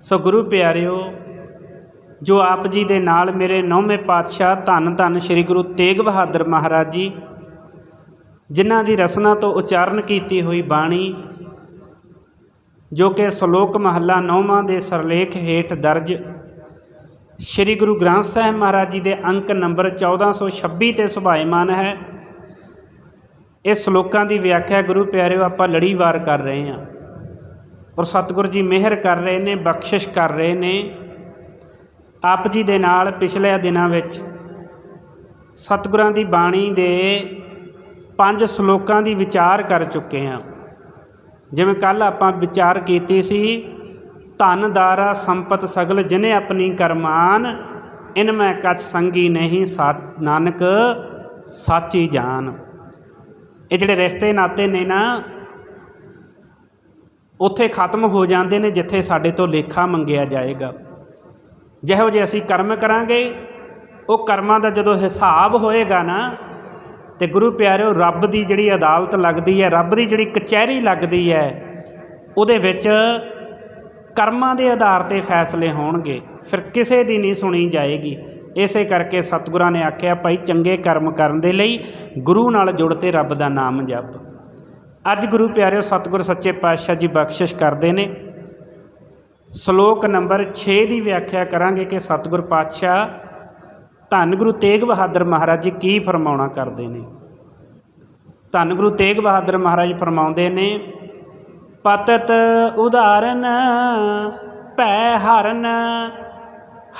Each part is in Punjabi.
ਸੋ ਗੁਰੂ ਪਿਆਰਿਓ, ਜੋ ਆਪ ਜੀ ਦੇ ਨਾਲ ਮੇਰੇ ਨੌਵੇਂ ਪਾਤਸ਼ਾਹ ਧੰਨ ਧੰਨ ਸ੍ਰੀ ਗੁਰੂ ਤੇਗ ਬਹਾਦਰ ਮਹਾਰਾਜ ਜੀ, ਜਿਨ੍ਹਾਂ ਦੀ ਰਸਨਾ ਤੋਂ ਉਚਾਰਨ ਕੀਤੀ ਹੋਈ ਬਾਣੀ, ਜੋ ਕਿ ਸ਼ਲੋਕ ਮਹੱਲਾ ਨੌਵਾਂ ਦੇ ਸਰਲੇਖ ਹੇਠ ਦਰਜ, ਸ੍ਰੀ ਗੁਰੂ ਗ੍ਰੰਥ ਸਾਹਿਬ ਮਹਾਰਾਜ ਜੀ ਦੇ ਅੰਕ ਨੰਬਰ 1426 ਤੇ ਸੁਭਾਇਮਾਨ ਹੈ। ਇਹ ਸ਼ਲੋਕਾਂ ਦੀ ਵਿਆਖਿਆ ਗੁਰੂ ਪਿਆਰਿਓ, ਆਪਾਂ ਲੜੀਵਾਰ ਕਰ ਰਹੇ ਹਾਂ। ਔਰ ਸਤਿਗੁਰ ਜੀ ਮਿਹਰ ਕਰ ਰਹੇ ਨੇ, ਬਖਸ਼ਿਸ਼ ਕਰ ਰਹੇ ਨੇ। ਆਪ ਜੀ ਦੇ ਨਾਲ ਪਿਛਲੇ ਦਿਨਾਂ ਵਿੱਚ ਸਤਿਗੁਰਾਂ ਦੀ ਬਾਣੀ ਦੇ ਪੰਜ ਸ਼ਲੋਕਾਂ ਦੀ ਵਿਚਾਰ ਕਰ ਚੁੱਕੇ ਹਾਂ। ਜਿਵੇਂ ਕੱਲ ਆਪਾਂ ਵਿਚਾਰ ਕੀਤੀ ਸੀ, ਧਨ ਦਾਰਾ ਸੰਪਤ ਸਗਲ ਜਿਨੇ ਆਪਣੀ ਕਰਮਾਨ, ਇਨ ਮੈਂ ਕਛ ਸੰਗੀ ਨਹੀਂ ਸਤ ਨਾਨਕ ਸਾਚੀ ਜਾਨ। ਇਹ ਜਿਹੜੇ ਰਿਸ਼ਤੇ ਨਾਤੇ ਨੇ ਨਾ ਉੱਥੇ ਖਤਮ ਹੋ ਜਾਂਦੇ ਨੇ ਜਿੱਥੇ ਸਾਡੇ ਤੋਂ ਲੇਖਾ ਮੰਗਿਆ ਜਾਏਗਾ। ਜਿਹੋ ਜੇ ਅਸੀਂ ਕਰਮ ਕਰਾਂਗੇ, ਉਹ ਕਰਮਾਂ ਦਾ ਜਦੋਂ ਹਿਸਾਬ ਹੋਏਗਾ ਨਾ, ਤੇ ਗੁਰੂ ਪਿਆਰਿਓ, ਰੱਬ ਦੀ ਜਿਹੜੀ ਅਦਾਲਤ ਲੱਗਦੀ ਹੈ, ਰੱਬ ਦੀ ਜਿਹੜੀ ਕਚਹਿਰੀ ਲੱਗਦੀ ਹੈ, ਉਹਦੇ ਵਿੱਚ ਕਰਮਾਂ ਦੇ ਆਧਾਰ ਤੇ ਫੈਸਲੇ ਹੋਣਗੇ। ਫਿਰ ਕਿਸੇ ਦੀ ਨਹੀਂ ਸੁਣੀ ਜਾਏਗੀ। ਇਸੇ ਕਰਕੇ ਸਤਿਗੁਰਾਂ ਨੇ ਆਖਿਆ, ਭਾਈ ਚੰਗੇ ਕਰਮ ਕਰਨ ਦੇ ਲਈ ਗੁਰੂ ਨਾਲ ਜੁੜ ਤੇ ਰੱਬ ਦਾ ਨਾਮ ਜਪ। ਅੱਜ ਗੁਰੂ ਪਿਆਰਿਓ ਸਤਿਗੁਰ ਸੱਚੇ ਪਾਤਸ਼ਾਹ ਜੀ ਬਖਸ਼ਿਸ਼ ਕਰਦੇ ਨੇ। ਸ਼ਲੋਕ ਨੰਬਰ 6 ਦੀ ਵਿਆਖਿਆ ਕਰਾਂਗੇ ਕਿ ਸਤਿਗੁਰ ਪਾਤਸ਼ਾਹ ਧੰਨ ਗੁਰੂ ਤੇਗ ਬਹਾਦਰ ਮਹਾਰਾਜ ਜੀ ਕੀ ਫਰਮਾਉਣਾ ਕਰਦੇ ਨੇ। ਧੰਨ ਗੁਰੂ ਤੇਗ ਬਹਾਦਰ ਮਹਾਰਾਜ ਫਰਮਾਉਂਦੇ ਨੇ, ਪਤਤ ਉਦਾਹਰਨ ਭੈ ਹਰਨ,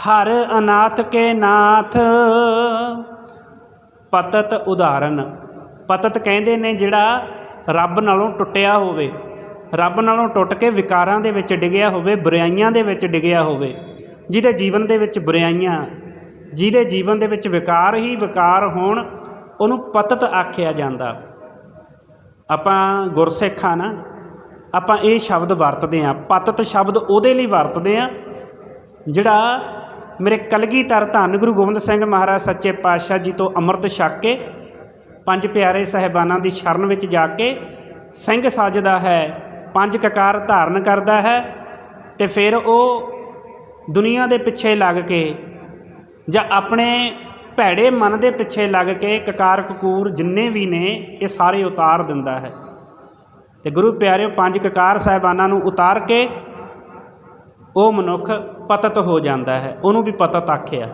ਹਰ ਅਨਾਥ ਕੇ ਨਾਥ। ਪਤਤ ਉਦਾਹਰਨ ਪਤਤ ਕਹਿੰਦੇ ਨੇ ਜਿਹੜਾ ਰੱਬ ਨਾਲੋਂ ਟੁੱਟਿਆ ਹੋਵੇ। ਰੱਬ ਨਾਲੋਂ ਟੁੱਟ ਕੇ ਵਿਕਾਰਾਂ ਦੇ ਵਿੱਚ ਡਿੱਗਿਆ ਹੋਵੇ, ਬੁਰਾਈਆਂ ਦੇ ਵਿੱਚ ਡਿੱਗਿਆ ਹੋਵੇ। ਜਿਹਦੇ ਜੀਵਨ ਦੇ ਵਿੱਚ ਬੁਰਾਈਆਂ, ਜਿਹਦੇ ਜੀਵਨ ਦੇ ਵਿੱਚ ਵਿਕਾਰ ਹੀ ਵਿਕਾਰ ਹੋਣ, ਉਹਨੂੰ ਪਤਤ ਆਖਿਆ ਜਾਂਦਾ। ਆਪਾਂ ਗੁਰਸਿੱਖਾਂ ਨਾ, ਆਪਾਂ ਇਹ ਸ਼ਬਦ ਵਰਤਦੇ ਆਂ। ਪਤਤ ਸ਼ਬਦ ਉਹਦੇ ਲਈ ਵਰਤਦੇ ਆਂ, ਜਿਹੜਾ ਮੇਰੇ ਕਲਗੀਧਰ ਧੰਨ ਗੁਰੂ ਗੋਬਿੰਦ ਸਿੰਘ ਮਹਾਰਾਜ ਸੱਚੇ ਪਾਤਸ਼ਾਹ ਜੀ ਤੋਂ ਅੰਮ੍ਰਿਤ ਛਕ ਕੇ ਪੰਜ ਪਿਆਰੇ ਸਹਿਬਾਨਾਂ ਦੀ ਸ਼ਰਨ ਵਿੱਚ ਜਾ ਕੇ ਸਿੰਘ ਸਾਜਦਾ ਹੈ, ਪੰਜ ਕਕਾਰ ਧਾਰਨ ਕਰਦਾ ਹੈ ਤੇ ਫਿਰ ਉਹ ਦੁਨੀਆ ਦੇ ਪਿੱਛੇ ਲੱਗ ਕੇ ਜਾਂ ਆਪਣੇ ਭੈੜੇ ਮਨ ਦੇ ਪਿੱਛੇ ਲੱਗ ਕੇ ਕਕਾਰ ਕਕੂਰ ਜਿੰਨੇ ਵੀ ਨੇ, ਇਹ ਸਾਰੇ ਉਤਾਰ ਦਿੰਦਾ ਹੈ। ਤੇ ਗੁਰੂ ਪਿਆਰਿਓ, ਪੰਜ ਕਕਾਰ ਸਾਹਿਬਾਨਾਂ ਨੂੰ ਉਤਾਰ ਕੇ ਉਹ ਮਨੁੱਖ ਪਤਤ ਹੋ ਜਾਂਦਾ ਹੈ, ਉਹਨੂੰ ਵੀ ਪਤਤ ਆਖਿਆ।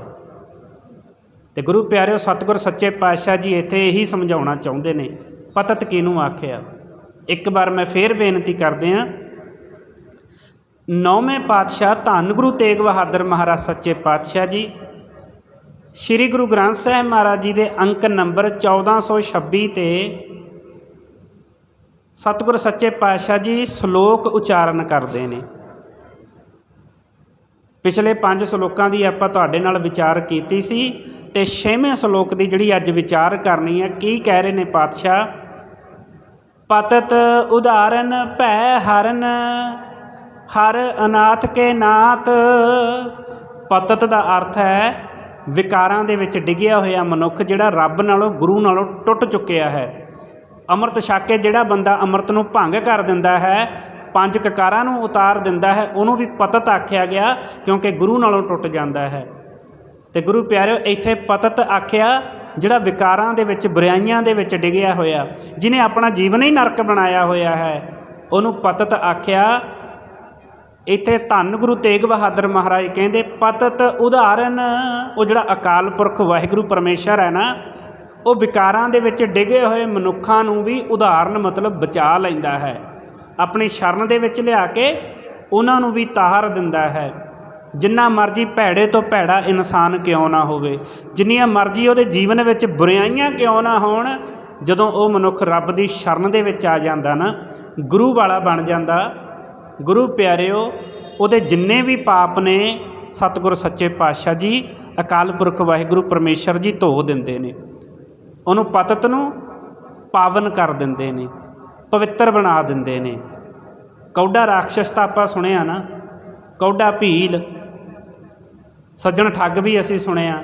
ਤੇ ਗੁਰੂ ਪਿਆਰਿਓ, ਸਤਿਗੁਰ ਸੱਚੇ ਪਾਤਸ਼ਾਹ ਜੀ ਇੱਥੇ ਇਹੀ ਸਮਝਾਉਣਾ ਚਾਹੁੰਦੇ ਨੇ, ਪਤਤ ਕਿਹਨੂੰ ਆਖਿਆ? ਇੱਕ ਵਾਰ ਮੈਂ ਫੇਰ ਬੇਨਤੀ ਕਰਦੇ ਹਾਂ, ਨੌਵੇਂ ਪਾਤਸ਼ਾਹ ਧੰਨ ਗੁਰੂ ਤੇਗ ਬਹਾਦਰ ਮਹਾਰਾਜ ਸੱਚੇ ਪਾਤਸ਼ਾਹ ਜੀ, ਸ੍ਰੀ ਗੁਰੂ ਗ੍ਰੰਥ ਸਾਹਿਬ ਮਹਾਰਾਜ ਜੀ ਦੇ ਅੰਕ ਨੰਬਰ 1426 ਤੇ ਸਤਿਗੁਰ ਸੱਚੇ ਪਾਤਸ਼ਾਹ ਜੀ ਸ਼ਲੋਕ ਉਚਾਰਨ ਕਰਦੇ ਨੇ। ਪਿਛਲੇ ਪੰਜ ਸ਼ਲੋਕਾਂ ਦੀ ਆਪਾਂ ਤੁਹਾਡੇ ਨਾਲ ਵਿਚਾਰ ਕੀਤੀ ਸੀ ਤੇ ਛੇਵੇਂ ਸ਼ਲੋਕ ਦੀ ਜਿਹੜੀ ਅੱਜ ਵਿਚਾਰ ਕਰਨੀ ਹੈ, ਕੀ ਕਹਿ ਰਹੇ ਨੇ ਪਾਤਸ਼ਾਹ? ਪਤਤ ਉਦਾਹਰਨ ਭੈ ਹਰਨ, ਹਰ ਅਨਾਥ ਕੇ ਨਾਥ। ਪਤਤ ਦਾ ਅਰਥ ਹੈ, ਵਿਕਾਰਾਂ ਦੇ ਵਿੱਚ ਡਿੱਗਿਆ ਹੋਇਆ ਮਨੁੱਖ ਜਿਹੜਾ ਰੱਬ ਨਾਲੋਂ, ਗੁਰੂ ਨਾਲੋਂ ਟੁੱਟ ਚੁੱਕਿਆ ਹੈ। ਅੰਮ੍ਰਿਤ ਛਕ ਕੇ ਜਿਹੜਾ ਬੰਦਾ ਅੰਮ੍ਰਿਤ ਨੂੰ ਭੰਗ ਕਰ ਦਿੰਦਾ ਹੈ, ਪੰਜ ਕਕਾਰਾਂ ਨੂੰ ਉਤਾਰ ਦਿੰਦਾ ਹੈ, ਉਹਨੂੰ ਵੀ ਪਤਤ ਆਖਿਆ ਗਿਆ ਕਿਉਂਕਿ ਗੁਰੂ ਨਾਲੋਂ ਟੁੱਟ ਜਾਂਦਾ ਹੈ। ਤੇ ਗੁਰੂ ਪਿਆਰਿਓ, ਇੱਥੇ ਪਤਤ ਆਖਿਆ, ਜਿਹੜਾ ਵਿਕਾਰਾਂ ਦੇ ਵਿੱਚ, ਬੁਰਾਈਆਂ ਦੇ ਵਿੱਚ ਡਿੱਗਿਆ ਹੋਇਆ ਜਿਨੇ ਆਪਣਾ ਜੀਵਨ ਹੀ ਨਰਕ ਬਣਾਇਆ ਹੋਇਆ ਹੈ, ਉਹਨੂੰ ਪਤਤ ਆਖਿਆ, ਇੱਥੇ ਧੰਨ ਗੁਰੂ ਤੇਗ ਬਹਾਦਰ ਮਹਾਰਾਜ ਕਹਿੰਦੇ, ਪਤਤ ਉਦਾਹਰਨ, ਉਹ ਜਿਹੜਾ ਅਕਾਲ ਪੁਰਖ ਵਾਹਿਗੁਰੂ ਪਰਮੇਸ਼ਰ ਹੈ ਨਾ, ਉਹ ਵਿਕਾਰਾਂ ਦੇ ਵਿੱਚ ਡਿੱਗੇ ਹੋਏ ਮਨੁੱਖਾਂ ਨੂੰ ਵੀ ਉਦਾਹਰਨ ਮਤਲਬ ਬਚਾ ਲੈਂਦਾ ਹੈ, ਆਪਣੀ ਸ਼ਰਨ ਦੇ ਵਿੱਚ ਲਿਆ ਕੇ ਉਹਨਾਂ ਨੂੰ ਵੀ ਤਾਰ ਦਿੰਦਾ ਹੈ। ਜਿੰਨਾ ਮਰਜ਼ੀ ਭੈੜੇ ਤੋਂ ਭੈੜਾ ਇਨਸਾਨ ਕਿਉਂ ਨਾ ਹੋਵੇ, ਜਿੰਨੀਆਂ ਮਰਜ਼ੀ ਉਹਦੇ ਜੀਵਨ ਵਿੱਚ ਬੁਰਾਈਆਂ ਕਿਉਂ ਨਾ ਹੋਣ, ਜਦੋਂ ਉਹ ਮਨੁੱਖ ਰੱਬ ਦੀ ਸ਼ਰਨ ਦੇ ਵਿੱਚ ਆ ਜਾਂਦਾ ਨਾ, ਗੁਰੂ ਵਾਲਾ ਬਣ ਜਾਂਦਾ। ਗੁਰੂ ਪਿਆਰਿਓ, ਉਹਦੇ ਜਿੰਨੇ ਵੀ ਪਾਪ ਨੇ, ਸਤਿਗੁਰ ਸੱਚੇ ਪਾਤਸ਼ਾਹ ਜੀ, ਅਕਾਲ ਪੁਰਖ ਵਾਹਿਗੁਰੂ ਪਰਮੇਸ਼ਰ ਜੀ ਧੋ ਦਿੰਦੇ ਨੇ। ਉਹਨੂੰ ਪਤਤ ਨੂੰ ਪਾਵਨ ਕਰ ਦਿੰਦੇ ਨੇ, ਪਵਿੱਤਰ ਬਣਾ ਦਿੰਦੇ ਨੇ। ਕੌਡਾ ਰਾਖਸ਼ ਤਾਂ ਆਪਾਂ ਸੁਣਿਆ ਨਾ, ਕੌਡਾ ਭੀਲ ਸੱਜਣ ਠੱਗ ਵੀ ਅਸੀਂ ਸੁਣਿਆ,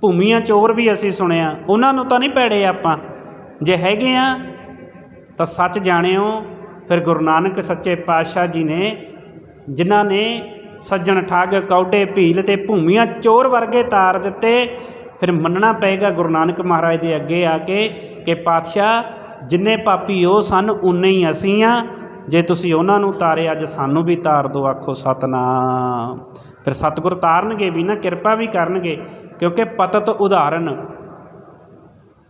ਭੂਮੀਆਂ ਚੋਰ ਵੀ ਅਸੀਂ ਸੁਣਿਆ, ਉਹਨਾਂ ਨੂੰ ਤਾਂ ਨਹੀਂ ਪੈੜੇ ਆਪਾਂ। ਜੇ ਹੈਗੇ ਆ, ਤਾਂ ਸੱਚ ਜਾਣਿਓ, ਫਿਰ ਗੁਰੂ ਨਾਨਕ ਸੱਚੇ ਪਾਤਸ਼ਾਹ ਜੀ ਨੇ, ਜਿਨ੍ਹਾਂ ਨੇ ਸੱਜਣ ਠੱਗ ਕੌਡੇ ਭੀਲ ਤੇ ਭੂਮੀਆਂ ਚੋਰ ਵਰਗੇ ਤਾਰ ਦਿੱਤੇ, ਫਿਰ ਮੰਨਣਾ ਪਏਗਾ ਗੁਰੂ ਨਾਨਕ ਮਹਾਰਾਜ ਦੇ ਅੱਗੇ ਆ ਕੇ ਕਿ ਪਾਤਸ਼ਾਹ, ਜਿੰਨੇ ਪਾਪੀ ਉਹ ਸਨ, ਉਨੇ ਹੀ ਅਸੀਂ ਆ। ਜੇ ਤੁਸੀਂ ਉਹਨਾਂ ਨੂੰ ਤਾਰੇ, ਅੱਜ ਸਾਨੂੰ ਵੀ ਤਾਰ ਦਿਓ, ਆਖੋ ਸਤਨਾਮ। ਫਿਰ ਸਤਿਗੁਰ ਤਾਰਨਗੇ ਵੀ ਨਾ, ਕਿਰਪਾ ਵੀ ਕਰਨਗੇ, ਕਿਉਂਕਿ ਪਤਤ ਉਦਾਹਰਨ।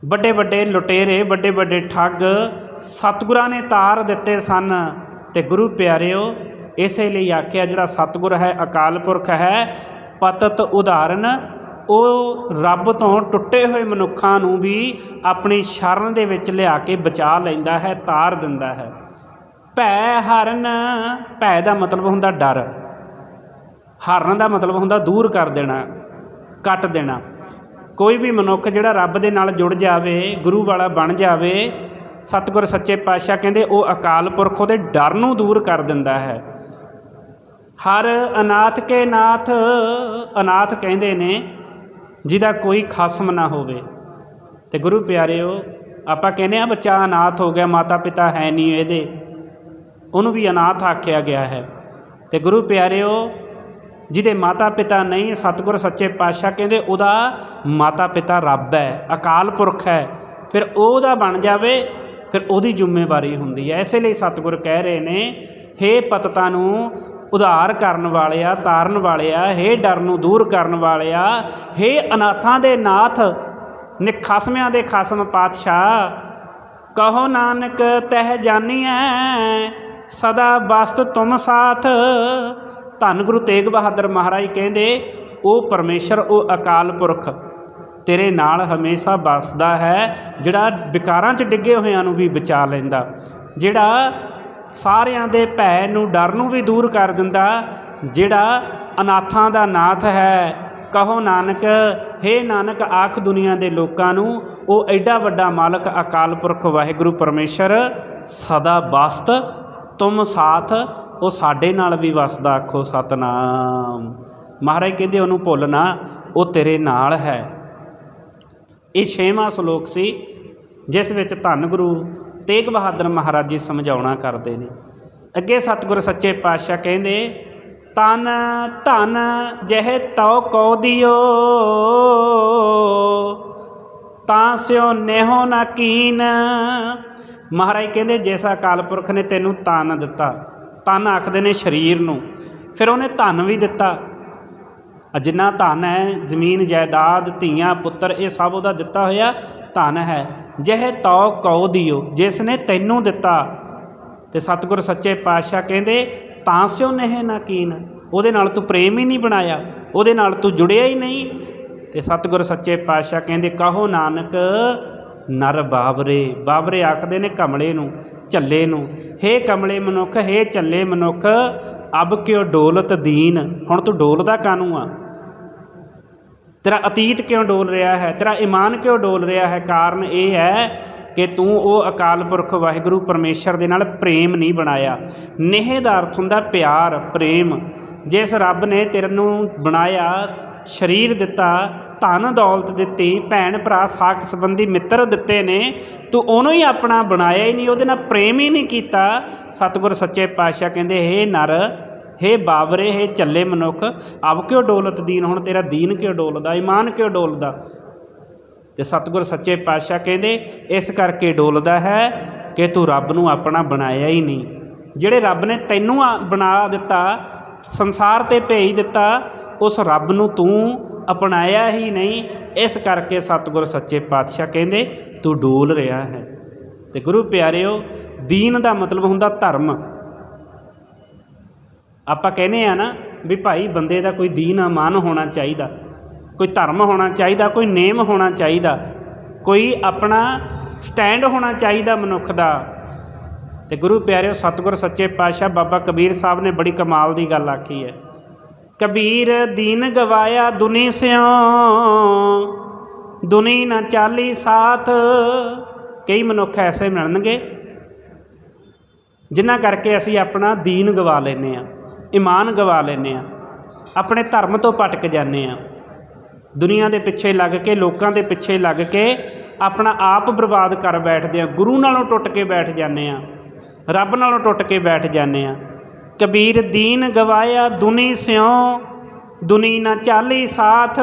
ਵੱਡੇ ਵੱਡੇ ਲੁਟੇਰੇ, ਵੱਡੇ ਵੱਡੇ ਠੱਗ ਸਤਿਗੁਰਾਂ ਨੇ ਤਾਰ ਦਿੱਤੇ ਸਨ। ਤੇ ਗੁਰੂ ਪਿਆਰਿਓ, ਇਸੇ ਲਈ ਆਖਿਆ, ਜਿਹੜਾ ਸਤਿਗੁਰ ਹੈ, ਅਕਾਲ ਪੁਰਖ ਹੈ, ਪਤਤ ਉਦਾਹਰਨ, ਉਹ ਰੱਬ ਤੋਂ ਟੁੱਟੇ ਹੋਏ ਮਨੁੱਖਾਂ ਨੂੰ ਵੀ ਆਪਣੀ ਸ਼ਰਨ ਦੇ ਵਿੱਚ ਲਿਆ ਕੇ ਬਚਾ ਲੈਂਦਾ ਹੈ, ਤਾਰ ਦਿੰਦਾ ਹੈ। ਭੈ ਹਰਨ, ਭੈ ਦਾ ਮਤਲਬ ਹੁੰਦਾ ਡਰ। ਹਾਰਨ ਦਾ ਮਤਲਬ ਹੁੰਦਾ ਦੂਰ ਕਰ ਦੇਣਾ, ਕੱਟ ਦੇਣਾ। ਕੋਈ ਵੀ ਮਨੁੱਖ ਜਿਹੜਾ ਰੱਬ ਦੇ ਨਾਲ ਜੁੜ ਜਾਵੇ, ਗੁਰੂ ਵਾਲਾ ਬਣ ਜਾਵੇ, ਸਤਿਗੁਰ ਸੱਚੇ ਪਾਤਸ਼ਾਹ ਕਹਿੰਦੇ ਉਹ ਅਕਾਲ ਪੁਰਖ ਉਹਦੇ ਡਰ ਨੂੰ ਦੂਰ ਕਰ ਦਿੰਦਾ ਹੈ। ਹਰ ਅਨਾਥ ਕੇ ਨਾਥ, ਅਨਾਥ ਕਹਿੰਦੇ ਨੇ, ਜਿਹਦਾ ਕੋਈ ਖਸਮ ਨਾ ਹੋਵੇ। ਤੇ ਗੁਰੂ ਪਿਆਰਿਓ, ਆਪਾਂ ਕਹਿੰਦੇ ਆ ਬੱਚਾ ਅਨਾਥ ਹੋ ਗਿਆ ਮਾਤਾ ਪਿਤਾ ਹੈ ਨਹੀਂ ਇਹਦੇ। ਉਹਨੂੰ ਵੀ ਅਨਾਥ ਆਖਿਆ ਗਿਆ ਹੈ। ਤੇ ਗੁਰੂ ਪਿਆਰਿਓ ਜਿਹਦੇ ਮਾਤਾ ਪਿਤਾ ਨਹੀਂ, ਸਤਿਗੁਰ ਸੱਚੇ ਪਾਤਸ਼ਾਹ ਕਹਿੰਦੇ, ਉਹਦਾ ਮਾਤਾ ਪਿਤਾ ਰੱਬ ਹੈ, ਅਕਾਲ ਪੁਰਖ ਹੈ। ਫਿਰ ਉਹਦਾ ਬਣ ਜਾਵੇ, ਫਿਰ ਉਹਦੀ ਜ਼ਿੰਮੇਵਾਰੀ ਹੁੰਦੀ ਹੈ। ਇਸੇ ਲਈ ਸਤਿਗੁਰ ਕਹਿ ਰਹੇ ਨੇ, ਹੇ ਪਤਤਾ ਨੂੰ ਉਧਾਰ ਕਰਨ ਵਾਲਿਆ, ਤਾਰਨ ਵਾਲਿਆ, ਹੇ ਡਰ ਨੂੰ ਦੂਰ ਕਰਨ ਵਾਲਿਆ, ਹੇ ਅਨਾਥਾਂ ਦੇ ਨਾਥ, ਨਿਖਸਮਿਆਂ ਦੇ ਖਸਮ ਪਾਤਸ਼ਾਹ, ਕਹੋ ਨਾਨਕ, ਤਹਿ ਜਾਨੀਐ, ਸਦਾ ਬਸਤ ਤੁਮ ਸਾਥ ਧੰਨ ਗੁਰੂ ਤੇਗ ਬਹਾਦਰ ਮਹਾਰਾਜ ਕਹਿੰਦੇ, ਉਹ ਪਰਮੇਸ਼ਰ, ਉਹ ਅਕਾਲ ਪੁਰਖ, ਤੇਰੇ ਨਾਲ ਹਮੇਸ਼ਾ ਵਸਦਾ ਹੈ, ਜਿਹੜਾ ਵਿਕਾਰਾਂ 'ਚ ਡਿੱਗੇ ਹੋਇਆਂ ਨੂੰ ਵੀ ਬਚਾ ਲੈਂਦਾ, ਜਿਹੜਾ ਸਾਰਿਆਂ ਦੇ ਭੈ ਨੂੰ, ਡਰ ਨੂੰ ਵੀ ਦੂਰ ਕਰ ਦਿੰਦਾ, ਜਿਹੜਾ ਅਨਾਥਾਂ ਦਾ ਨਾਥ ਹੈ, ਕਹੋ ਨਾਨਕ, ਹੇ ਨਾਨਕ, ਆਖ ਦੁਨੀਆ ਦੇ ਲੋਕਾਂ ਨੂੰ, ਉਹ ਐਡਾ ਵੱਡਾ ਮਾਲਕ, ਅਕਾਲ ਪੁਰਖ, ਵਾਹਿਗੁਰੂ ਪਰਮੇਸ਼ਰ, ਸਦਾ ਬਸਤ ਤੁਮ ਸਾਥ ਉਹ ਸਾਡੇ ਨਾਲ ਵੀ ਵਸਦਾ, ਆਖੋ, ਸਤਨਾਮ। ਮਹਾਰਾਜ ਕਹਿੰਦੇ ਉਹਨੂੰ ਭੁੱਲਣਾ ਉਹ ਤੇਰੇ ਨਾਲ ਹੈ। ਇਹ ਛੇਵਾਂ ਸ਼ਲੋਕ ਸੀ, ਜਿਸ ਵਿੱਚ ਧੰਨ ਗੁਰੂ ਤੇਗ ਬਹਾਦਰ ਮਹਾਰਾਜ ਜੀ ਸਮਝਾਉਣਾ ਕਰਦੇ ਨੇ। ਅੱਗੇ ਸਤਿਗੁਰ ਸੱਚੇ ਪਾਤਸ਼ਾਹ ਕਹਿੰਦੇ ਤਨ ਧਨ, ਜਹ ਤਉ ਕੋ ਦਿਓ, ਤਾਂ ਸਿਓ ਨੇਹੋ ਨਾ ਕੀਨ। ਮਹਾਰਾਜ ਕਹਿੰਦੇ, ਜਿਸ ਅਕਾਲ ਪੁਰਖ ਨੇ ਤੈਨੂੰ ਤਾਨ ਦਿੱਤਾ ਤਨ ਆਖਦੇ ਨੇ ਸਰੀਰ ਨੂੰ। ਫਿਰ ਉਹਨੇ ਧਨ ਵੀ ਦਿੱਤਾ। ਜਿੰਨਾ ਧਨ ਹੈ, ਜ਼ਮੀਨ, ਜਾਇਦਾਦ, ਧੀਆਂ, ਪੁੱਤਰ, ਇਹ ਸਭ ਉਹਦਾ ਦਿੱਤਾ ਹੋਇਆ ਧਨ ਹੈ। ਜਹ ਤਉ ਕਉ ਦਿਓ, ਜਿਸ ਨੇ ਤੈਨੂੰ ਦਿੱਤਾ। ਤੇ ਸਤਿਗੁਰ ਸੱਚੇ ਪਾਤਸ਼ਾਹ ਕਹਿੰਦੇ, ਤਾਂ ਸਿਓ ਨਹਿ ਨਾ ਉਹਦੇ ਨਾਲ ਤੂੰ ਪ੍ਰੇਮ ਹੀ ਨਹੀਂ ਬਣਾਇਆ। ਉਹਦੇ ਨਾਲ ਤੂੰ ਜੁੜਿਆ ਹੀ ਨਹੀਂ। ਤੇ ਸਤਿਗੁਰ ਸੱਚੇ ਪਾਤਸ਼ਾਹ ਕਹਿੰਦੇ, ਕਹੋ ਨਾਨਕ ਨਰ ਬਾਬਰੇ ਬਾਬਰੇ ਆਖਦੇ ਨੇ ਕਮਲੇ ਨੂੰ, ਝੱਲੇ ਨੂੰ। ਹੇ ਕਮਲੇ ਮਨੁੱਖ, ਹੇ ਝੱਲੇ ਮਨੁੱਖ, ਅਬ ਕਿਉ ਡੋਲਤ ਦੀਨ? ਹੁਣ ਤੂੰ ਡੋਲਦਾ ਕਾਨੂੰ ਆ? ਤੇਰਾ ਅਤੀਤ ਕਿਉਂ ਡੋਲ ਰਿਹਾ ਹੈ? ਤੇਰਾ ਈਮਾਨ ਕਿਉਂ ਡੋਲ ਰਿਹਾ ਹੈ? ਕਾਰਨ ਇਹ ਹੈ ਕਿ ਤੂੰ ਉਹ ਅਕਾਲ ਪੁਰਖ ਵਾਹਿਗੁਰੂ ਪਰਮੇਸ਼ਰ ਦੇ ਨਾਲ ਪ੍ਰੇਮ ਨਹੀਂ ਬਣਾਇਆ। ਨੇਹ ਦਾ ਅਰਥ ਹੁੰਦਾ ਪਿਆਰ, ਪ੍ਰੇਮ। ਜਿਸ ਰੱਬ ਨੇ ਤੇਰੇ ਨੂੰ ਬਣਾਇਆ ਸਰੀਰ ਦਿੱਤਾ, ਧਨ ਦੌਲਤ ਦਿੱਤੀ, ਭੈਣ ਭਰਾ ਸਾਕ ਸੰਬੰਧੀ ਮਿੱਤਰ ਦਿੱਤੇ ਨੇ, ਤੂੰ ਉਹਨੂੰ ਹੀ ਆਪਣਾ ਬਣਾਇਆ ਹੀ ਨਹੀਂ, ਉਹਦੇ ਨਾਲ ਪ੍ਰੇਮ ਹੀ ਨਹੀਂ ਕੀਤਾ। ਸਤਿਗੁਰ ਸੱਚੇ ਪਾਤਸ਼ਾਹ ਕਹਿੰਦੇ, ਹੇ ਨਰ, ਹੇ ਬਾਬਰੇ ਹੇ ਚੱਲੇ ਮਨੁੱਖ ਅਬ ਕਿਉਂ ਡੋਲਤ ਦੀਨ, ਹੁਣ ਤੇਰਾ ਦੀਨ ਕਿਉਂ ਡੋਲਦਾ, ਇਮਾਨ ਕਿਉਂ ਡੋਲਦਾ? ਤੇ ਸਤਿਗੁਰ ਸੱਚੇ ਪਾਤਸ਼ਾਹ ਕਹਿੰਦੇ, ਇਸ ਕਰਕੇ ਡੋਲਦਾ ਹੈ ਕਿ ਤੂੰ ਰੱਬ ਨੂੰ ਆਪਣਾ ਬਣਾਇਆ ਹੀ ਨਹੀਂ। ਜਿਹੜੇ ਰੱਬ ਨੇ ਤੈਨੂੰ ਬਣਾ ਦਿੱਤਾ, ਸੰਸਾਰ ਤੇ ਭੇਜ ਦਿੱਤਾ ਉਸ ਰੱਬ ਨੂੰ ਤੂੰ ਅਪਣਾਇਆ ਹੀ ਨਹੀਂ। ਇਸ ਕਰਕੇ ਸਤਿਗੁਰ ਸੱਚੇ ਪਾਤਸ਼ਾਹ ਕਹਿੰਦੇ, ਤੂੰ ਡੋਲ ਰਿਹਾ ਹੈ। ਤੇ ਗੁਰੂ ਪਿਆਰਿਓ, ਦੀਨ ਦਾ ਮਤਲਬ ਹੁੰਦਾ ਧਰਮ। ਆਪਾਂ ਕਹਿੰਦੇ ਆ ਨਾ ਵੀ ਭਾਈ ਬੰਦੇ ਦਾ ਕੋਈ ਦੀਨ ਅਮਾਨ ਹੋਣਾ ਚਾਹੀਦਾ, ਕੋਈ ਧਰਮ ਹੋਣਾ ਚਾਹੀਦਾ, ਕੋਈ ਨੇਮ ਹੋਣਾ ਚਾਹੀਦਾ, ਕੋਈ ਆਪਣਾ ਸਟੈਂਡ ਹੋਣਾ ਚਾਹੀਦਾ ਮਨੁੱਖ ਦਾ। ਤੇ ਗੁਰੂ ਪਿਆਰਿਓ, ਸਤਿਗੁਰ ਸੱਚੇ ਪਾਤਸ਼ਾਹ ਬਾਬਾ ਕਬੀਰ ਸਾਹਿਬ ਨੇ ਬੜੀ ਕਮਾਲ ਦੀ ਗੱਲ ਆਖੀ ਹੈ। ਕਬੀਰ ਦੀਨ ਗਵਾਇਆ ਦੁਨੀ ਸਿਓ ਦੁਨੀ ਨਾ ਚਾਲੀ ਸਾਥ। ਕਈ ਮਨੁੱਖ ਐਸੇ ਮਿਲਣਗੇ, ਜਿਨ੍ਹਾਂ ਕਰਕੇ ਅਸੀਂ ਆਪਣਾ ਦੀਨ ਗਵਾ ਲੈਨੇ ਆ ਈਮਾਨ ਗਵਾ ਲੈਨੇ ਆ ਆਪਣੇ ਧਰਮ ਤੋਂ ਭਟਕ ਜਾਂਦੇ ਆ ਦੁਨੀਆ ਦੇ ਪਿੱਛੇ ਲੱਗ ਕੇ, ਲੋਕਾਂ ਦੇ ਪਿੱਛੇ ਲੱਗ ਕੇ ਆਪਣਾ ਆਪ ਬਰਬਾਦ ਕਰ ਬੈਠਦੇ ਆ ਗੁਰੂ ਨਾਲੋਂ ਟੁੱਟ ਕੇ ਬੈਠ ਜਾਂਦੇ ਆ ਰੱਬ ਨਾਲੋਂ ਟੁੱਟ ਕੇ ਬੈਠ ਜਾਂਦੇ ਆ ਕਬੀਰ ਦੀਨ ਗਵਾਇਆ ਦੁਨੀ ਸਿਉ, ਦੁਨੀ ਨਾ ਚਾਲੀ ਸਾਥ।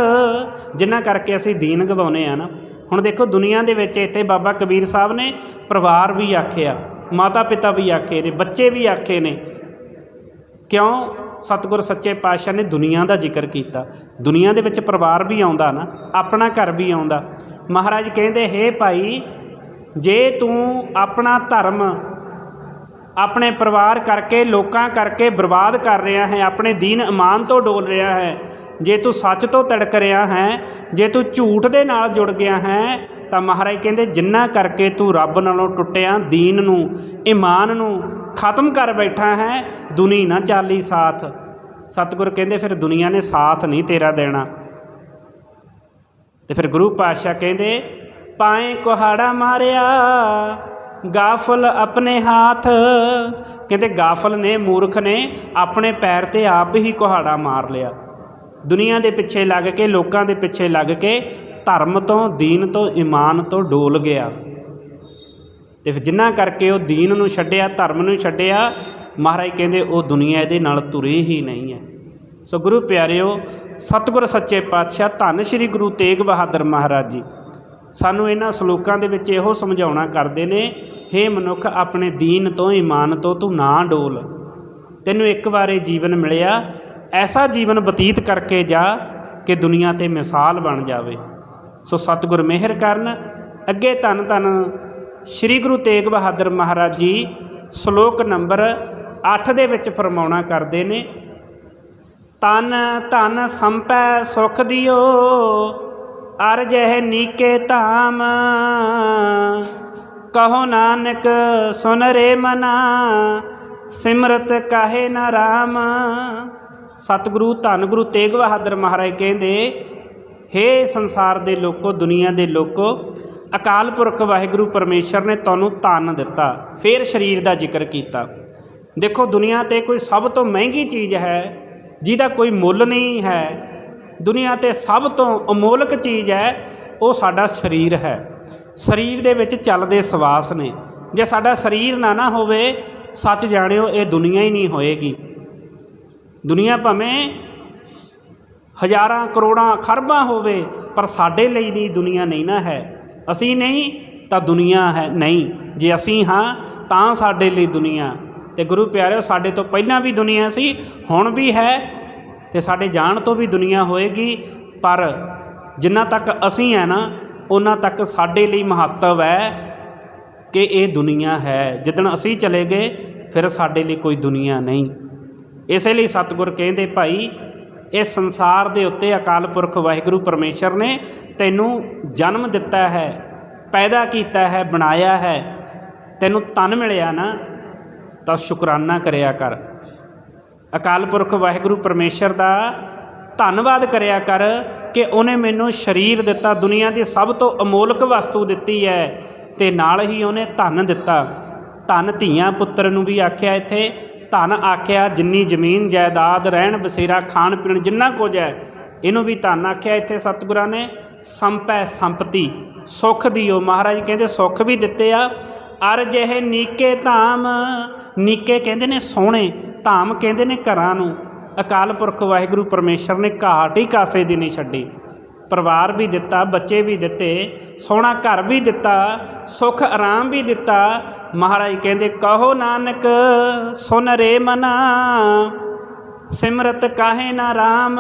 ਜਿਨ੍ਹਾਂ ਕਰਕੇ ਅਸੀਂ ਦੀਨ ਗਵਾਉਨੇ ਆ ਨਾ। ਹੁਣ ਦੇਖੋ ਦੁਨੀਆ ਦੇ ਵਿੱਚ ਇੱਥੇ ਬਾਬਾ ਕਬੀਰ ਸਾਹਿਬ ਨੇ ਪਰਿਵਾਰ ਵੀ ਆਖਿਆ ਮਾਤਾ ਪਿਤਾ ਵੀ ਆਖੇ ਨੇ, ਬੱਚੇ ਵੀ ਆਖੇ ਨੇ। ਕਿਉਂ? ਸਤਿਗੁਰ ਸੱਚੇ ਪਾਤਸ਼ਾਹ ਨੇ ਦੁਨੀਆ ਦਾ ਜ਼ਿਕਰ ਕੀਤਾ। ਦੁਨੀਆ ਦੇ ਵਿੱਚ ਪਰਿਵਾਰ ਵੀ ਆਉਂਦਾ ਨਾ, ਆਪਣਾ ਘਰ ਵੀ ਆਉਂਦਾ। ਮਹਾਰਾਜ ਕਹਿੰਦੇ, ਹੇ ਭਾਈ, ਜੇ ਤੂੰ ਆਪਣਾ ਧਰਮ ਆਪਣੇ ਪਰਿਵਾਰ ਕਰਕੇ, ਲੋਕਾਂ ਕਰਕੇ ਬਰਬਾਦ ਕਰ ਰਿਹਾ ਹੈ, ਆਪਣੇ ਦੀਨ ਇਮਾਨ ਤੋਂ ਡੋਲ ਰਿਹਾ ਹੈ। ਜੇ ਤੂੰ ਸੱਚ ਤੋਂ ਤੜਕ ਰਿਹਾ ਹੈ, ਜੇ ਤੂੰ ਝੂਠ ਦੇ ਨਾਲ ਜੁੜ ਗਿਆ ਹੈ, ਤਾਂ ਮਹਾਰਾਜ ਕਹਿੰਦੇ, ਜਿੰਨਾ ਕਰਕੇ ਤੂੰ ਰੱਬ ਨਾਲੋਂ ਟੁੱਟਿਆ, ਦੀਨ ਨੂੰ, ਇਮਾਨ ਨੂੰ ਖਤਮ ਕਰ ਬੈਠਾ ਹੈ, ਦੁਨੀ ਨਾ ਚਾਲੀ ਸਾਥ। ਸਤਿਗੁਰ ਕਹਿੰਦੇ, ਫਿਰ ਦੁਨੀਆ ਨੇ ਸਾਥ ਨਹੀਂ ਤੇਰਾ ਦੇਣਾ। ਤੇ ਫਿਰ ਗੁਰੂ ਪਾਤਸ਼ਾਹ ਕਹਿੰਦੇ, ਪਾਏ ਕੁਹਾੜਾ ਮਾਰਿਆ ਗਾਫਲ ਆਪਣੇ ਹੱਥ। ਕਹਿੰਦੇ ਗਾਫਲ ਨੇ, ਮੂਰਖ ਨੇ ਆਪਣੇ ਪੈਰ ਤੇ ਆਪ ਹੀ ਕੁਹਾੜਾ ਮਾਰ ਲਿਆ। ਦੁਨੀਆ ਦੇ ਪਿੱਛੇ ਲੱਗ ਕੇ, ਲੋਕਾਂ ਦੇ ਪਿੱਛੇ ਲੱਗ ਕੇ ਧਰਮ ਤੋਂ, ਦੀਨ ਤੋਂ ਈਮਾਨ ਤੋਂ ਡੋਲ ਗਿਆ। ਤੇ ਫਿਰ ਜਿੰਨਾ ਕਰਕੇ ਉਹ ਦੀਨ ਨੂੰ ਛੱਡਿਆ, ਧਰਮ ਨੂੰ ਛੱਡਿਆ, ਮਹਾਰਾਜ ਕਹਿੰਦੇ ਉਹ ਦੁਨੀਆ ਇਹਦੇ ਨਾਲ ਤੁਰੇ ਹੀ ਨਹੀਂ ਹੈ। ਸੋ ਗੁਰੂ ਪਿਆਰਿਓ, ਸਤਿਗੁਰ ਸੱਚੇ ਪਾਤਸ਼ਾਹ, ਧੰਨ ਸ਼੍ਰੀ ਗੁਰੂ ਤੇਗ ਬਹਾਦਰ ਮਹਾਰਾਜ ਜੀ। ਸਾਨੂੰ ਇਹਨਾਂ ਸਲੋਕਾਂ ਦੇ ਵਿੱਚ ਇਹੋ ਸਮਝਾਉਣਾ ਕਰਦੇ ਨੇ, ਹੇ ਮਨੁੱਖ, ਆਪਣੇ ਦੀਨ ਤੋਂ ਈਮਾਨ ਤੋਂ ਤੂੰ ਨਾ ਡੋਲ। ਤੈਨੂੰ ਇੱਕ ਵਾਰੇ ਜੀਵਨ ਮਿਲਿਆ, ਐਸਾ ਜੀਵਨ ਬਤੀਤ ਕਰਕੇ ਜਾ ਕਿ ਦੁਨੀਆ ਤੇ ਮਿਸਾਲ ਬਣ ਜਾਵੇ। ਸੋ ਸਤਿਗੁਰ ਮਿਹਰ ਕਰਨ। ਅੱਗੇ ਧੰਨ ਧੰਨ ਸ੍ਰੀ ਗੁਰੂ ਤੇਗ ਬਹਾਦਰ ਮਹਾਰਾਜ ਜੀ, ਸ਼ਲੋਕ ਨੰਬਰ 8 ਦੇ ਵਿੱਚ ਫਰਮਾਉਣਾ ਕਰਦੇ ਨੇ ਤਨ ਧਨ ਸੰਪੈ ਸੁਖ ਦਿਓ ਅਰ ਜਹ ਨੀਕੇ ਧਾਮ। ਕਹੋ ਨਾਨਕ, ਸੁਨ ਰੇ ਮਨਾ। ਸਿਮਰਤ ਕਾਹੇ ਨਾ ਰਾਮ। ਸਤਿਗੁਰੂ, ਧੰਨ ਗੁਰੂ ਤੇਗ ਬਹਾਦਰ ਮਹਾਰਾਜ ਕਹਿੰਦੇ, ਹੇ ਸੰਸਾਰ ਦੇ ਲੋਕੋ, ਦੁਨੀਆ ਦੇ ਲੋਕੋ, ਅਕਾਲ ਪੁਰਖ ਵਾਹਿਗੁਰੂ ਪਰਮੇਸ਼ਰ ਨੇ ਤੁਹਾਨੂੰ ਧਨ ਦਿੱਤਾ, ਫਿਰ ਸਰੀਰ ਦਾ ਜ਼ਿਕਰ ਕੀਤਾ। ਦੇਖੋ, ਦੁਨੀਆ ਤੇ ਕੋਈ ਸਭ ਤੋਂ ਮਹਿੰਗੀ ਚੀਜ਼ ਹੈ, ਜਿਹਦਾ ਕੋਈ ਮੁੱਲ ਨਹੀਂ ਹੈ ਦੁਨੀਆ ਤੇ ਸਭ ਤੋਂ ਅਮੋਲਕ ਚੀਜ਼ ਹੈ, ਉਹ ਸਾਡਾ ਸਰੀਰ ਹੈ। ਸਰੀਰ ਦੇ ਵਿੱਚ ਚੱਲਦੇ ਸਵਾਸ ਨੇ। ਜੇ ਸਾਡਾ ਸਰੀਰ ਨਾ ਨਾ ਹੋਵੇ, ਸੱਚ ਜਾਣਿਓ, ਇਹ ਦੁਨੀਆ ਹੀ ਨਹੀਂ ਹੋਏਗੀ। ਦੁਨੀਆ ਭਾਵੇਂ ਹਜ਼ਾਰਾਂ, ਕਰੋੜਾਂ, ਖਰਬਾਂ ਹੋਵੇ, ਪਰ ਸਾਡੇ ਲਈ ਨਹੀਂ ਦੁਨੀਆ ਨਹੀਂ ਨਾ ਹੈ। ਅਸੀਂ ਨਹੀਂ, ਤਾਂ ਦੁਨੀਆ ਹੈ ਨਹੀਂ। ਜੇ ਅਸੀਂ ਹਾਂ, ਤਾਂ ਸਾਡੇ ਲਈ ਦੁਨੀਆ। ਤੇ ਗੁਰੂ ਪਿਆਰਿਓ, ਸਾਡੇ ਤੋਂ ਪਹਿਲਾਂ ਵੀ ਦੁਨੀਆ ਸੀ, ਹੁਣ ਵੀ ਹੈ ਤੇ ਸਾਡੇ ਜਾਣ ਤੋਂ ਵੀ ਦੁਨੀਆ ਹੋਏਗੀ, ਪਰ ਜਿੰਨਾ ਤੱਕ ਅਸੀਂ ਹੈ ਨਾ, ਉਹਨਾਂ ਤੱਕ ਸਾਡੇ ਲਈ ਮਹੱਤਵ ਹੈ ਕਿ ਇਹ ਦੁਨੀਆ ਹੈ। ਜਿੱਦਣ ਅਸੀਂ ਚਲੇ ਗਏ, ਫਿਰ ਸਾਡੇ ਲਈ ਕੋਈ ਦੁਨੀਆ ਨਹੀਂ। ਇਸੇ ਲਈ ਸਤਿਗੁਰ ਕਹਿੰਦੇ, ਭਾਈ ਇਹ ਸੰਸਾਰ ਦੇ ਉੱਤੇ ਅਕਾਲ ਪੁਰਖ ਵਾਹਿਗੁਰੂ ਪਰਮੇਸ਼ਰ ਨੇ ਤੈਨੂੰ ਜਨਮ ਦਿੱਤਾ ਹੈ, ਪੈਦਾ ਕੀਤਾ ਹੈ, ਬਣਾਇਆ ਹੈ। ਤੈਨੂੰ ਤਨ ਮਿਲਿਆ ਨਾ, ਤਾਂ ਸ਼ੁਕਰਾਨਾ ਕਰਿਆ ਕਰ। ਅਕਾਲ ਪੁਰਖ ਵਾਹਿਗੁਰੂ ਪਰਮੇਸ਼ਰ ਦਾ ਧੰਨਵਾਦ ਕਰਿਆ ਕਰ ਕਿ ਉਹਨੇ ਮੈਨੂੰ ਸਰੀਰ ਦਿੱਤਾ, ਦੁਨੀਆ ਦੀ ਸਭ ਤੋਂ ਅਮੋਲਕ ਵਸਤੂ ਦਿੱਤੀ ਹੈ ਤੇ ਨਾਲ ਹੀ ਉਹਨੇ ਧਨ ਦਿੱਤਾ। ਧਨ ਧੀਆਂ ਪੁੱਤਰ ਨੂੰ ਵੀ ਆਖਿਆ ਇੱਥੇ, ਧਨ ਆਖਿਆ ਜਿੰਨੀ ਜ਼ਮੀਨ, ਜਾਇਦਾਦ, ਰਹਿਣ, ਬਸੇਰਾ, ਖਾਣ ਪੀਣ ਜਿੰਨਾ ਕੁਝ ਹੈ, ਇਹਨੂੰ ਵੀ ਧਨ ਆਖਿਆ ਇੱਥੇ ਸਤਿਗੁਰਾਂ ਨੇ, ਸੰਪੈ ਸੰਪਤੀ, ਸੁਖ ਦਿਓ। ਮਹਾਰਾਜ ਕਹਿੰਦੇ ਸੁਖ ਵੀ ਦਿੱਤੇ ਆ, ਅਰ ਜਿਹੇ ਨੀਕੇ ਧਾਮ, ਨੀਕੇ ਕਹਿੰਦੇ ਨੇ ਸੋਹਣੇ ਧਾਮ ਕਹਿੰਦੇ ਨੇ ਘਰਾਂ ਨੂੰ। ਅਕਾਲ ਪੁਰਖ ਵਾਹਿਗੁਰੂ ਪਰਮੇਸ਼ਰ ਨੇ ਘਾਟ ਹੀ ਕਾਸੇ ਦੀ ਨਹੀਂ ਛੱਡੀ। ਪਰਿਵਾਰ ਵੀ ਦਿੱਤਾ, ਬੱਚੇ ਵੀ ਦਿੱਤੇ, ਸੋਹਣਾ ਘਰ ਵੀ ਦਿੱਤਾ, ਸੁਖ ਆਰਾਮ ਵੀ ਦਿੱਤਾ। ਮਹਾਰਾਜ ਕਹਿੰਦੇ, ਕਹੋ ਨਾਨਕ, ਸੁਨ ਰੇ ਮਨਾ, ਸਿਮਰਤ ਕਾਹੇ ਨਾ RAM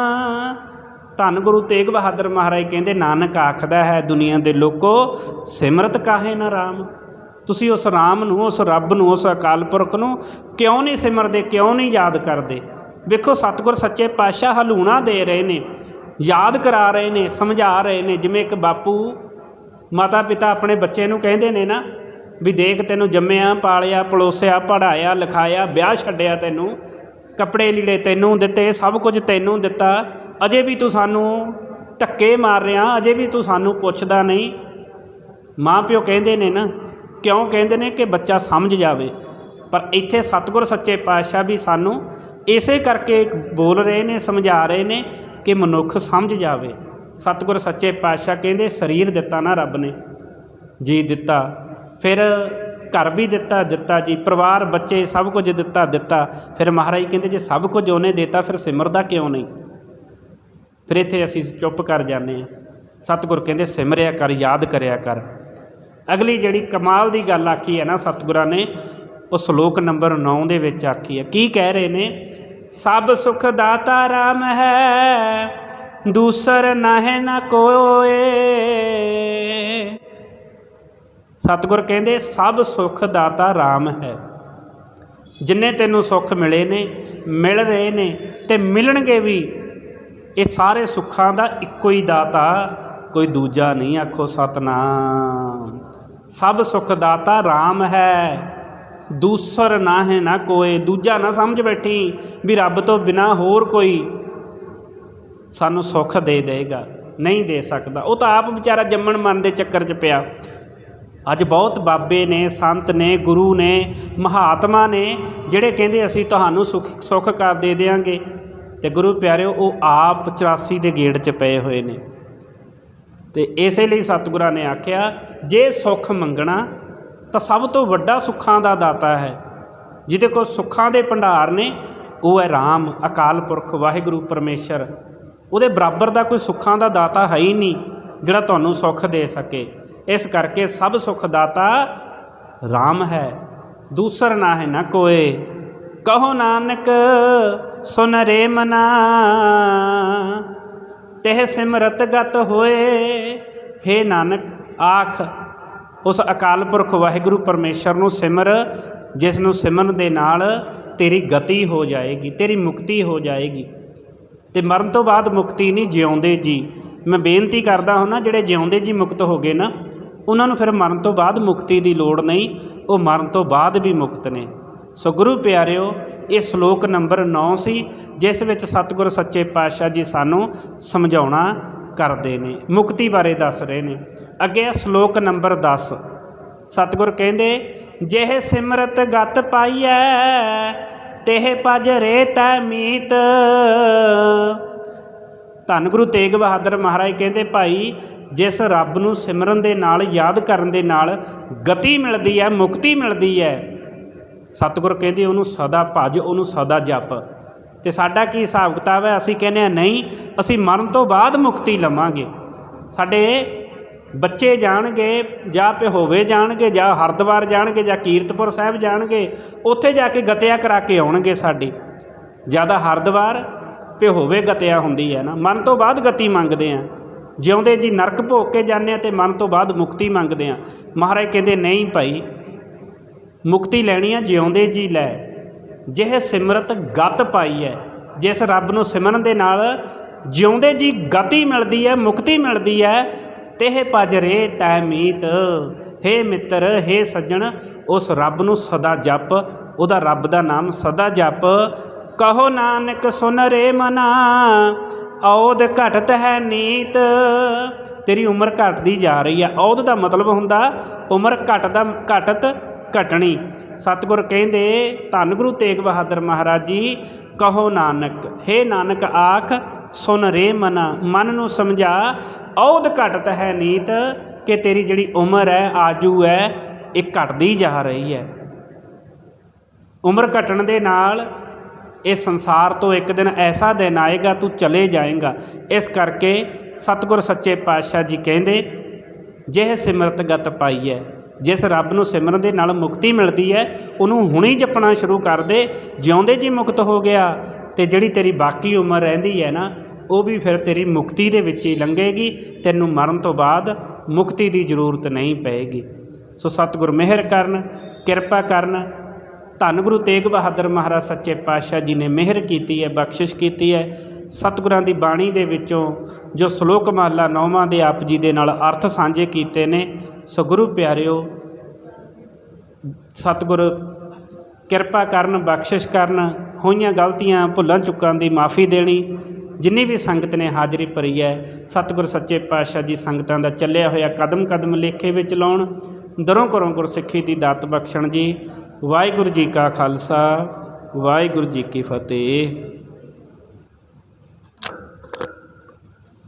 ਧੰਨ ਗੁਰੂ ਤੇਗ ਬਹਾਦਰ ਮਹਾਰਾਜ ਕਹਿੰਦੇ, ਨਾਨਕ ਆਖਦਾ ਹੈ ਦੁਨੀਆ ਦੇ ਲੋਕੋ, ਸਿਮਰਤ ਕਾਹੇ ਨਾ RAM ਤੁਸੀਂ ਉਸ ਰਾਮ ਨੂੰ, ਉਸ ਰੱਬ ਨੂੰ, ਉਸ ਅਕਾਲ ਪੁਰਖ ਨੂੰ ਕਿਉਂ ਨਹੀਂ ਸਿਮਰਦੇ, ਕਿਉਂ ਨਹੀਂ ਯਾਦ ਕਰਦੇ? ਵੇਖੋ, ਸਤਿਗੁਰ ਸੱਚੇ ਪਾਤਸ਼ਾਹ ਹਲੂਣਾ ਦੇ ਰਹੇ ਨੇ, ਯਾਦ ਕਰਾ ਰਹੇ ਨੇ, ਸਮਝਾ ਰਹੇ ਨੇ। ਜਿਵੇਂ ਇੱਕ ਬਾਪੂ ਮਾਤਾ ਪਿਤਾ ਆਪਣੇ ਬੱਚੇ ਨੂੰ ਕਹਿੰਦੇ ਨੇ ਨਾ ਵੀ ਦੇਖ ਤੈਨੂੰ ਜੰਮਿਆ, ਪਾਲਿਆ, ਪਲੋਸਿਆ ਪੜਾਇਆ ਲਿਖਾਇਆ, ਵਿਆਹ ਛੱਡਿਆ ਤੈਨੂੰ, ਕੱਪੜੇ ਲੀੜੇ ਤੈਨੂੰ ਦਿੱਤੇ, ਸਭ ਕੁਝ ਤੈਨੂੰ ਦਿੱਤਾ, ਅਜੇ ਵੀ ਤੂੰ ਸਾਨੂੰ ਧੱਕੇ ਮਾਰ ਰਿਹਾ, ਅਜੇ ਵੀ ਤੂੰ ਸਾਨੂੰ ਪੁੱਛਦਾ ਨਹੀਂ। ਮਾਂ ਪਿਓ ਕਹਿੰਦੇ ਨੇ ਨਾ ਕਿਉਂ ਕਹਿੰਦੇ ਨੇ ਕਿ ਬੱਚਾ ਸਮਝ ਜਾਵੇ? ਪਰ ਇੱਥੇ ਸਤਿਗੁਰ ਸੱਚੇ ਪਾਤਸ਼ਾਹ ਵੀ ਸਾਨੂੰ ਇਸੇ ਕਰਕੇ ਬੋਲ ਰਹੇ ਨੇ, ਸਮਝਾ ਰਹੇ ਨੇ ਕਿ ਮਨੁੱਖ ਸਮਝ ਜਾਵੇ। ਸਤਿਗੁਰ ਸੱਚੇ ਪਾਤਸ਼ਾਹ ਕਹਿੰਦੇ, ਸਰੀਰ ਦਿੱਤਾ ਨਾ ਰੱਬ ਨੇ, ਜੀ ਦਿੱਤਾ। ਫਿਰ ਘਰ ਵੀ ਦਿੱਤਾ ਦਿੱਤਾ ਜੀ। ਪਰਿਵਾਰ, ਬੱਚੇ ਸਭ ਕੁਝ ਦਿੱਤਾ ਦਿੱਤਾ। ਫਿਰ ਮਹਾਰਾਜ ਕਹਿੰਦੇ, ਜੇ ਸਭ ਕੁਝ ਉਹਨੇ ਦਿੱਤਾ, ਫਿਰ ਸਿਮਰਦਾ ਕਿਉਂ ਨਹੀਂ? ਫਿਰ ਇੱਥੇ ਅਸੀਂ ਚੁੱਪ ਕਰ ਜਾਂਦੇ ਹਾਂ। ਸਤਿਗੁਰ ਕਹਿੰਦੇ, ਸਿਮਰਿਆ ਕਰ, ਯਾਦ ਕਰਿਆ ਕਰ। ਅਗਲੀ ਜਿਹੜੀ ਕਮਾਲ ਦੀ ਗੱਲ ਆਖੀ ਹੈ ਨਾ ਸਤਿਗੁਰਾਂ ਨੇ, ਉਹ ਸ਼ਲੋਕ ਨੰਬਰ 9 ਦੇ ਵਿੱਚ ਆਖੀ ਹੈ। ਕੀ ਕਹਿ ਰਹੇ ਨੇ? ਸਭ ਸੁਖ ਦਾਤਾ ਰਾਮ ਹੈ, ਦੂਸਰ ਨਾਹਿ ਨਾ ਕੋਏ। ਸਤਿਗੁਰ ਕਹਿੰਦੇ, ਸਭ ਸੁਖ ਦਾਤਾ RAM ਹੈ। ਜਿੰਨੇ ਤੈਨੂੰ ਸੁੱਖ ਮਿਲੇ ਨੇ, ਮਿਲ ਰਹੇ ਨੇ ਤੇ ਮਿਲਣਗੇ ਵੀ, ਇਹ ਸਾਰੇ ਸੁੱਖਾਂ ਦਾ ਇੱਕੋ ਹੀ ਦਾਤਾ, ਕੋਈ ਦੂਜਾ ਨਹੀਂ ਆਖੋ ਸਤਨਾਮ। ਸਭ ਸੁਖ ਦਾਤਾ RAM ਹੈ। ਦੂਸਰ ਨਾ ਹੈ ਨਾ ਕੋਈ ਦੂਜਾ ਨਾ ਸਮਝ ਬੈਠੀ, ਵੀ ਰੱਬ ਤੋਂ ਬਿਨਾ ਹੋਰ ਕੋਈ ਸਾਨੂੰ ਸੁੱਖ ਦੇ ਦੇਗਾ, ਨਹੀਂ ਦੇ ਸਕਦਾ। ਉਹ ਤਾਂ ਆਪ ਵਿਚਾਰਾ ਜੰਮਣ ਮਰਨ ਦੇ ਚੱਕਰ 'ਚ ਪਿਆ। ਅੱਜ ਬਹੁਤ ਬਾਬੇ ਨੇ, ਸੰਤ ਨੇ, ਗੁਰੂ ਨੇ, ਮਹਾਤਮਾ ਨੇ, ਜਿਹੜੇ ਕਹਿੰਦੇ ਅਸੀਂ ਤੁਹਾਨੂੰ ਸੁੱਖ ਸੁੱਖ ਕਰ ਦੇ ਦੇਵਾਂਗੇ ਤੇ ਗੁਰੂ ਪਿਆਰਿਓ, ਉਹ ਆਪ 84 ਦੇ ਗੇੜ 'ਚ ਪਏ ਹੋਏ ਨੇ। ਤੇ ਇਸੇ ਲਈ ਸਤਿਗੁਰਾਂ ਨੇ ਆਖਿਆ, ਜੇ ਸੁੱਖ ਮੰਗਣਾ ਤਾਂ ਸਭ ਤੋਂ ਵੱਡਾ ਸੁੱਖਾਂ ਦਾ ਦਾਤਾ ਹੈ। ਜਿਹਦੇ ਕੋਲ ਸੁੱਖਾਂ ਦੇ ਭੰਡਾਰ ਨੇ, ਉਹ ਹੈ RAM ਅਕਾਲ ਪੁਰਖ, ਵਾਹਿਗੁਰੂ, ਪਰਮੇਸ਼ਰ। ਉਹਦੇ ਬਰਾਬਰ ਦਾ ਕੋਈ ਸੁੱਖਾਂ ਦਾ ਦਾਤਾ ਹੈ ਹੀ ਨਹੀਂ, ਜਿਹੜਾ ਤੁਹਾਨੂੰ ਸੁੱਖ ਦੇ ਸਕੇ। ਇਸ ਕਰਕੇ ਸਭ ਸੁੱਖ ਦਾਤਾ RAM ਹੈ। ਦੂਸਰ ਨਾ ਹੈ ਨਾ ਕੋਏ। ਕਹੋ ਨਾਨਕ, ਸੁਨ ਰੇ ਮਨਾ। ਤਹਿ ਸਿਮਰਤ ਗਤ ਹੋਏ। ਫੇ ਨਾਨਕ, ਆਖ, ਉਸ ਅਕਾਲ ਪੁਰਖ ਵਾਹਿਗੁਰੂ ਪਰਮੇਸ਼ਰ ਨੂੰ ਸਿਮਰ, ਜਿਸ ਨੂੰ ਸਿਮਰਨ ਦੇ ਨਾਲ ਤੇਰੀ ਗਤੀ ਹੋ ਜਾਏਗੀ, ਤੇਰੀ ਮੁਕਤੀ ਹੋ ਜਾਏਗੀ। ਤੇ ਮਰਨ ਤੋਂ ਬਾਅਦ ਮੁਕਤੀ ਨਹੀਂ ਜਿਉਂਦੇ ਜੀ। ਮੈਂ ਬੇਨਤੀ ਕਰਦਾ ਹਾਂ ਨਾ, ਜਿਹੜੇ ਜਿਉਂਦੇ ਜੀ ਮੁਕਤ ਹੋ ਗਏ ਨਾ, ਉਹਨਾਂ ਨੂੰ ਫਿਰ ਮਰਨ ਤੋਂ ਬਾਅਦ ਮੁਕਤੀ ਦੀ ਲੋੜ ਨਹੀਂ, ਉਹ ਮਰਨ ਤੋਂ ਬਾਅਦ ਵੀ ਮੁਕਤ ਨੇ। ਸੋ ਗੁਰੂ ਪਿਆਰਿਓ ਇਹ ਸ਼ਲੋਕ ਨੰਬਰ 9 ਸੀ, ਜਿਸ ਵਿੱਚ ਸਤਿਗੁਰ ਸੱਚੇ ਪਾਤਸ਼ਾਹ ਜੀ ਸਾਨੂੰ ਸਮਝਾਉਣਾ ਕਰਦੇ ਨੇ, ਮੁਕਤੀ ਬਾਰੇ ਦੱਸ ਰਹੇ ਨੇ। ਅੱਗੇ ਸ਼ਲੋਕ ਨੰਬਰ 10 ਸਤਿਗੁਰ ਕਹਿੰਦੇ, ਜਿਹੇ ਸਿਮਰਤ ਗਤ ਪਾਈਐ, ਤੇਹ ਪਜ ਰੇ ਤੈ ਮੀਤ। ਧੰਨ ਗੁਰੂ ਤੇਗ ਬਹਾਦਰ ਮਹਾਰਾਜ ਕਹਿੰਦੇ, ਭਾਈ, ਜਿਸ ਰੱਬ ਨੂੰ ਸਿਮਰਨ ਦੇ ਨਾਲ, ਯਾਦ ਕਰਨ ਦੇ ਨਾਲ ਗਤੀ ਮਿਲਦੀ ਹੈ ਮੁਕਤੀ ਮਿਲਦੀ ਹੈ ਸਤਿਗੁਰ ਕਹਿੰਦੇ ਉਹਨੂੰ ਸਦਾ ਭਜ, ਉਹਨੂੰ ਸਦਾ ਜਪ। ਤੇ ਸਾਡਾ ਕੀ ਹਿਸਾਬ ਕਿਤਾਬ ਹੈ? ਅਸੀਂ ਕਹਿੰਦੇ ਆ ਨਹੀਂ, ਅਸੀਂ ਮਰਨ ਤੋਂ ਬਾਅਦ ਮੁਕਤੀ ਲਵਾਂਗੇ। ਸਾਡੇ ਬੱਚੇ ਜਾਣਗੇ, ਜਾਂ ਪਿਹੋਵੇ ਜਾਣਗੇ, ਜਾਂ ਹਰਦੁਆਰ ਜਾਣਗੇ, ਜਾਂ ਕੀਰਤਪੁਰ ਸਾਹਿਬ ਜਾਣਗੇ, ਉੱਥੇ ਜਾ ਕੇ ਗਤਿਆ ਕਰਾ ਕੇ ਆਉਣਗੇ ਸਾਡੀ। ਜ਼ਿਆਦਾ ਹਰਦੁਆਰ, ਪਿਹੋਵੇ ਗਤਿਆ ਹੁੰਦੀ ਹੈ ਨਾ। ਮਨ ਤੋਂ ਬਾਅਦ ਗਤੀ ਮੰਗਦੇ ਆ ਜਿਉਂਦੇ ਜੀ ਨਰਕ ਭੋਗ ਕੇ ਜਾਂਦੇ ਆ ਤੇ ਮਨ ਤੋਂ ਬਾਅਦ ਮੁਕਤੀ ਮੰਗਦੇ ਆ ਮਹਾਰਾਜ ਕਹਿੰਦੇ, ਨਹੀਂ ਭਾਈ ਮੁਕਤੀ ਲੈਣੀ ਹੈ ਜਿਉਂਦੇ ਜੀ ਲੈ। ਜਿਹੇ ਸਿਮਰਤ ਗਤ ਪਾਈ ਹੈ ਜਿਸ ਰੱਬ ਨੂੰ ਸਿਮਰਨ ਦੇ ਨਾਲ ਜਿਉਂਦੇ ਜੀ ਗਤੀ ਮਿਲਦੀ ਹੈ ਮੁਕਤੀ ਮਿਲਦੀ ਹੈ ਤੇਹ ਭਜ ਰੇ ਤੈ ਮੀਤ। ਹੇ ਮਿੱਤਰ, ਹੇ ਸੱਜਣ, ਉਸ ਰੱਬ ਨੂੰ ਸਦਾ ਜਪ, ਉਹਦਾ ਰੱਬ ਦਾ ਨਾਮ ਸਦਾ ਜਪ। ਕਹੋ ਨਾਨਕ, ਸੁਨ ਰੇ ਮਨਾ, ਔਦ ਘਟਤ ਹੈ ਨੀਤ। ਤੇਰੀ ਉਮਰ ਘਟਦੀ ਜਾ ਰਹੀ ਹੈ ਔਦ ਦਾ ਮਤਲਬ ਹੁੰਦਾ, ਉਮਰ ਘਟਦਾ, ਘਟਤ ਘਟਣੀ। ਸਤਿਗੁਰ ਕਹਿੰਦੇ, ਧੰਨ ਗੁਰੂ ਤੇਗ ਬਹਾਦਰ ਮਹਾਰਾਜ ਜੀ, ਕਹੋ ਨਾਨਕ, ਹੇ ਨਾਨਕ ਆਖ, ਸੁਨ ਰੇ ਮਨਾ, ਮਨ ਨੂੰ ਸਮਝਾ ਔਦ ਘਟਤ ਹੈ ਨੀਤ, ਕਿ ਤੇਰੀ ਜਿਹੜੀ ਉਮਰ ਹੈ, ਆਜੂ ਹੈ, ਇਹ ਘਟਦੀ ਜਾ ਰਹੀ ਹੈ। ਉਮਰ ਘਟਣ ਦੇ ਨਾਲ ਇਹ ਸੰਸਾਰ ਤੋਂ ਇੱਕ ਦਿਨ ਐਸਾ ਦਿਨ ਆਏਗਾ, ਤੂੰ ਚਲੇ ਜਾਏਗਾ। ਇਸ ਕਰਕੇ ਸਤਿਗੁਰ ਸੱਚੇ ਪਾਤਸ਼ਾਹ ਜੀ ਕਹਿੰਦੇ, ਜਿਹ ਸਿਮਰਤ ਗਤ ਪਾਈ ਹੈ ਜਿਸ ਰੱਬ ਨੂੰ ਸਿਮਰਨ ਦੇ ਨਾਲ ਮੁਕਤੀ ਮਿਲਦੀ ਹੈ, ਉਹਨੂੰ ਹੁਣੇ ਜਪਣਾ ਸ਼ੁਰੂ ਕਰ ਦੇ, ਜਿਉਂਦੇ ਜੀ ਮੁਕਤ ਹੋ ਗਿਆ, ਤੇ ਜਿਹੜੀ ਤੇਰੀ ਬਾਕੀ ਉਮਰ ਰਹਿੰਦੀ ਹੈ ਨਾ, ਉਹ ਵੀ ਫਿਰ ਤੇਰੀ ਮੁਕਤੀ ਦੇ ਵਿੱਚ ਹੀ ਲੰਘੇਗੀ, ਤੈਨੂੰ ਮਰਨ ਤੋਂ ਬਾਅਦ ਮੁਕਤੀ ਦੀ ਜ਼ਰੂਰਤ ਨਹੀਂ ਪਏਗੀ। ਸੋ ਸਤਿਗੁਰ ਮਿਹਰ ਕਰਨ, ਕਿਰਪਾ ਕਰਨ। ਧੰਨ ਗੁਰੂ ਤੇਗ ਬਹਾਦਰ ਮਹਾਰਾਜ ਸੱਚੇ ਪਾਤਸ਼ਾਹ ਜੀ ਨੇ ਮਿਹਰ ਕੀਤੀ ਹੈ, ਬਖਸ਼ਿਸ਼ ਕੀਤੀ ਹੈ। ਸਤਿਗੁਰਾਂ ਦੀ ਬਾਣੀ ਦੇ ਵਿੱਚੋਂ ਜੋ ਸ਼ਲੋਕ ਮਹਲਾ ਨੌਵਾਂ ਦੇ ਆਪ ਜੀ ਦੇ ਨਾਲ ਅਰਥ ਸਾਂਝੇ ਕੀਤੇ ਨੇ ਸੋ ਗੁਰੂ ਪਿਆਰਿਓ, ਸਤਿਗੁਰ, ਕਿਰਪਾ ਕਰਨ, ਬਖਸ਼ਿਸ਼ ਕਰਨ, ਹੋਈਆਂ ਗਲਤੀਆਂ ਭੁੱਲਾਂ ਚੁੱਕਾਂ ਦੀ ਮਾਫੀ ਦੇਣੀ, ਜਿੰਨੀ ਵੀ ਸੰਗਤ ਨੇ ਹਾਜ਼ਰੀ ਭਰੀ ਹੈ, ਸਤਿਗੁਰ ਸੱਚੇ ਪਾਤਸ਼ਾਹ ਜੀ ਸੰਗਤਾਂ ਦਾ ਚੱਲਿਆ ਹੋਇਆ ਕਦਮ ਕਦਮ ਲੇਖੇ ਵਿੱਚ ਲਾਉਣ, ਦਰੋਂ ਕਰੋਂ ਗੁਰਸਿੱਖੀ ਦੀ ਦਾਤ ਬਖਸ਼ਣ ਜੀ, ਵਾਹਿਗੁਰੂ ਜੀ ਕਾ ਖਾਲਸਾ, ਵਾਹਿਗੁਰੂ ਜੀ ਕੀ ਫਤਿਹ।